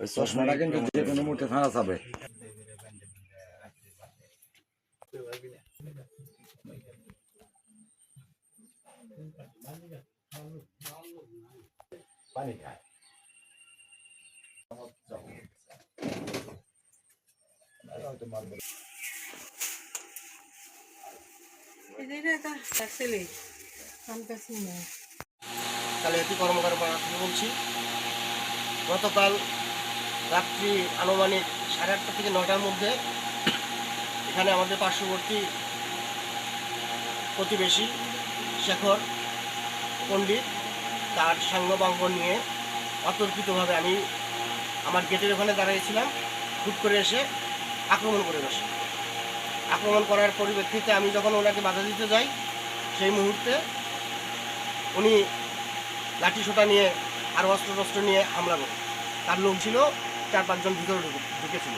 ওই চশমাটা কিন্তু যে কোনো মুহূর্তে ফাঁড়া যাবে পানি খায় কালিয়াতি কর্মকার থেকে বলছি। গতকাল রাত্রি আনুমানিক সাড়ে আটটা থেকে নটার মধ্যে এখানে আমাদের পার্শ্ববর্তী প্রতিবেশী শেখর পণ্ডিত তার সাঙ্গবাঙ্গ নিয়ে অতর্কিতভাবে আমি আমার গেটের ওখানে দাঁড়িয়েছিলাম, হুট করে এসে আক্রমণ করে বসে। আক্রমণ করার পরিপ্রেক্ষিতে আমি যখন ওনাকে বাধা দিতে যাই, সেই মুহূর্তে উনি লাঠি সোটা নিয়ে আর অস্ত্র টস্ত্র নিয়ে হামলা করে। তার লোক ছিল, চার পাঁচজন ভিতরে ঢুকে- ঢুকেছিল।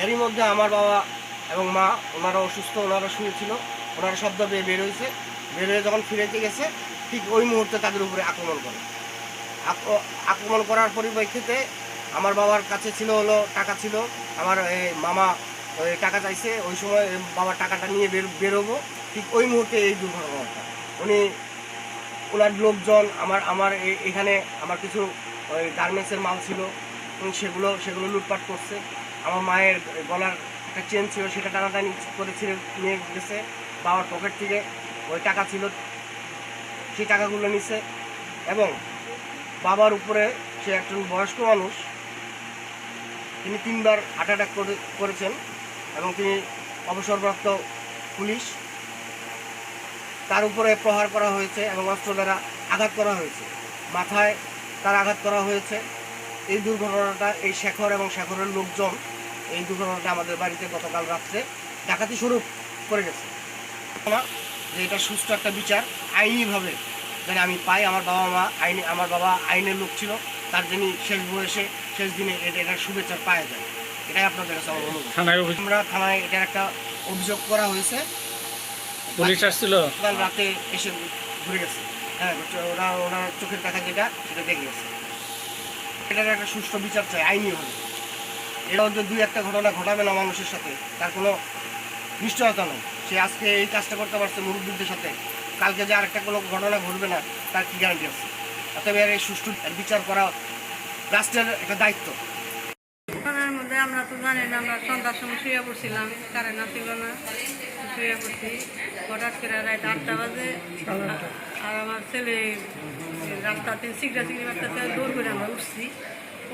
এরই মধ্যে আমার বাবা এবং মা ওনারা অসুস্থ, ওনারা শুয়েছিল। ওনারা শব্দ পেয়ে বের হয়েছে। বের হয়ে যখন ফিরেতে গেছে, ঠিক ওই মুহূর্তে তাদের উপরে আক্রমণ করে। আক্রমণ করার পরিপ্রেক্ষিতে আমার বাবার কাছে ছিল হলো টাকা ছিল। আমার মামা ওই টাকা চাইছে। ওই সময় বাবার টাকাটা নিয়ে বের বেরোবো। ঠিক ওই মুহূর্তে এই দুর্ঘটনাটা। উনি ওনার লোকজন, আমার আমার এখানে আমার কিছু, ওই গার্মেন্টসের মাল ছিল সেগুলো সেগুলো লুটপাট করছে। আমার মায়ের গলার একটা চেন ছিল, সেটা টানাটানি করে নিয়ে গেছে, বাবার পকেট থেকে ওই টাকা ছিল। সেই টাকাগুলো নিছে এবং বাবার উপরে সে একজন বয়স্ক মানুষ, তিনি তিনবার হার্ট অ্যাটাক করে, করেছেন এবং তিনি অবসরপ্রাপ্ত পুলিশ তার উপরে প্রহার করা হয়েছে এবং অস্ত্র দ্বারা আঘাত করা হয়েছে। মাথায় তার আঘাত করা হয়েছে। এই দুর্ঘটনাটা এই শেখর এবং শেখরের লোকজন এই দুর্ঘটনাটা আমাদের বাড়িতে গতকাল রাত্রে ডাকাতি স্বরূপ করে গেছে যে এটা সুস্থ একটা বিচার আইনিভাবে যেন আমি পাই আমার বাবা মা আইনি আমার বাবা আইনের লোক ছিল তার যিনি শেষ বয়সে শেষ দিনে এটা এটার শুভেচ্ছা পাওয়া যায়। এটাই আপনাদের কাছে আমরা থানায় এটার একটা অভিযোগ করা হয়েছে। পুলিশ আসছিল? কাল রাতে এসে ঘুরে গেছে। হ্যাঁ ওরা ওনার চোখের দেখা যেটা সেটা দেখে গেছে। এটার একটা সুষ্ঠু বিচার চাই আইনি হবে। এরাও যে দুই একটা ঘটনা ঘটাবে না মানুষের সাথে তার কোনো নিশ্চয়তা নেই। সে আজকে এই কাজটা করতে পারছে মুরব্বীদের সাথে। কালকে যে আরেকটা কোনো ঘটনা ঘটবে না তার কি গ্যারান্টি আছে? অতএব এর এই সুষ্ঠু বিচার করা রাষ্ট্রের একটা দায়িত্ব। ঘটনার মধ্যে আমরা তো জানি না আমরা সন্ধ্যার সময় শুয়ে পড়ছিলাম কারেন্ট আসছিল না শুয়ে পড়ছি। হঠাৎ করে রাত আটটা বাজে। আর আমার ছেলে রাস্তাতে সিগড়া সিগড়ি রাস্তাতে দৌড় করে আমরা উঠছি।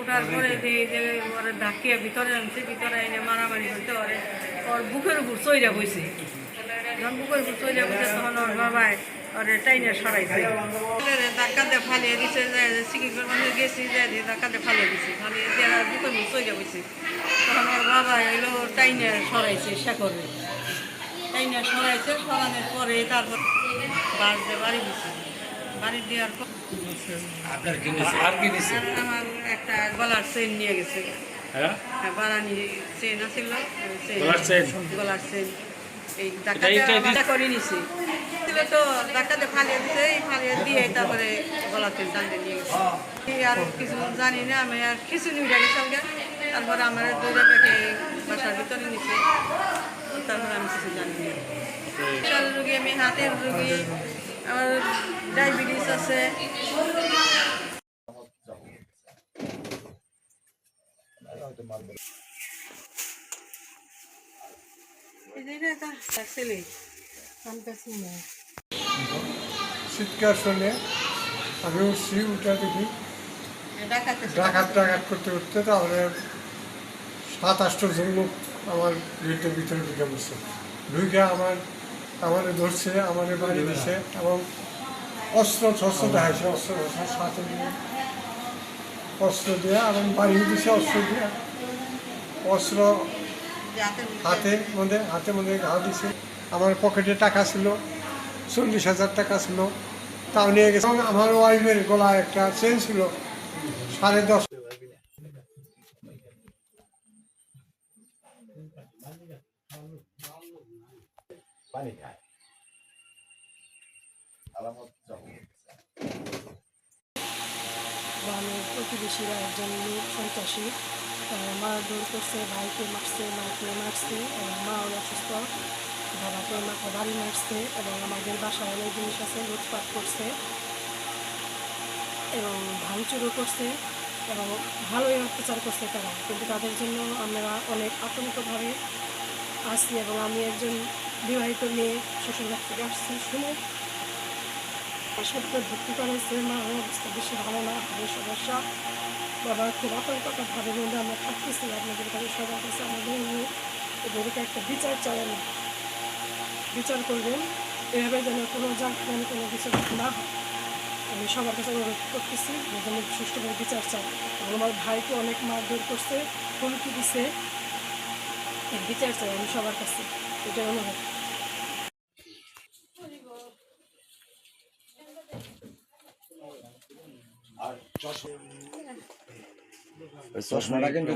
ওঠার পরে দেখি যে ওরা ধাক্কিয়ে ভিতরে আনছে, ভিতরে এনে মারামারি করতে পারে ওর বুকের উপর চইরা বইছে। যখন বুকের উপর চইরা বইছে, তখন ওর বাবাই ওরে টাইনে সরাইছে। ধাক্কাতে ফালিয়ে দিছে চিকিৎসার মানে গেছি যে দিয়ে ধাক্কাতে ফালিয়ে দিছে। ফালিয়ে দিয়ে আর বুকের উপর চইরা বইছে। তখন ওর বাবা এলো টাইনে সরাইছে শেখরে টাইনে সরাইছে সরানোর পরে তারপর বাস দিয়ে বাড়ি দিছে বাড়ি দেওয়ার পর আমার একটা গলার চেন নিয়ে গেছে। হ্যাঁ? হ্যাঁ, বারানি চেন আছিল গলার চেন? এই ডাক্তার করে নিছি। তো ডাক্তারে ফালিয়ে দিছে এই ফালিয়ে দিয়ে তারপরে টানতে নিয়ে গেছে। আর কিছু জানি না আমি আর কিছু নিয়ে গেছি সঙ্গে। তারপরে আমার দৌড়ে পেটে বাসার ভিতরে নিছে। তারপরে আমি কিছু জানি না রুগী আমি হাতের রুগী আমার ডায়াবেটিস আছে চিৎকার শুনে আমি উঠছি উঠে দেখি ডাকাত ডাকাত করতে করতে তাহলে সাত আটটা জন লোক আমার গেটের ভিতরে ঢুকে বসছে ঢুকে আমার আমার ধরছে আমার বাড়ি দিছে এবং অস্ত্র শস্ত্র দেখাইছে অস্ত্র সাথে দিয়ে অস্ত্র দিয়ে এবং বাড়ি দিছে অস্ত্র দিয়ে। অস্ত্র হাতে মধ্যে হাতে মধ্যে ঘা দিছে। আমার পকেটে টাকা ছিল চল্লিশ হাজার টাকা ছিল তাও নিয়ে গেছে। আমার ওয়াইফের গলায় একটা চেন ছিল সাড়ে দশ পানি খায়। আলামত যাবে প্রতিবেশীরা একজন লোক সন্ত্রাসী তারা মারধর করছে, ভাইকে মারছে, মাকে মারছে, এবং মাও অসুস্থ। বাবাকে, মাকে বাড়ি মারছে, এবং আমাদের বাসায় অনেক জিনিস আছে, লুটপাট করছে, এবং ভাঙচুরও করছে, এবং ভালোই অত্যাচার করছে তারা। কিন্তু তাদের জন্য আমরা অনেক আতঙ্কভাবে আসছি এবং আমি একজন বিবাহিত মেয়ে, শ্বশুরবাড়ি থেকে আসছি শুনে। হাসপাতালে ভর্তি করেছে মার অবস্থা বেশি ভালো না হাড়ের সমস্যা। বাবা খুব আতঙ্কভাবে মধ্যে আমরা থাকতেছি আপনাদের কাছে সবার কাছে আমাদের নিয়ে এদেরকে একটা বিচার আমি বিচার করবেন, এভাবে যেন কোনো জান কোনো কিছু না হয়। আমি সবার কাছে অনুরোধ করতেছি, যেন সুষ্ঠুভাবে বিচার চাই। এবং আমার ভাইকে অনেক মারধর করছে, হুমকি দিছে। বিচার চাই আমি সবার কাছে, এটাই অনুরোধ। চশমাটা কিন্তু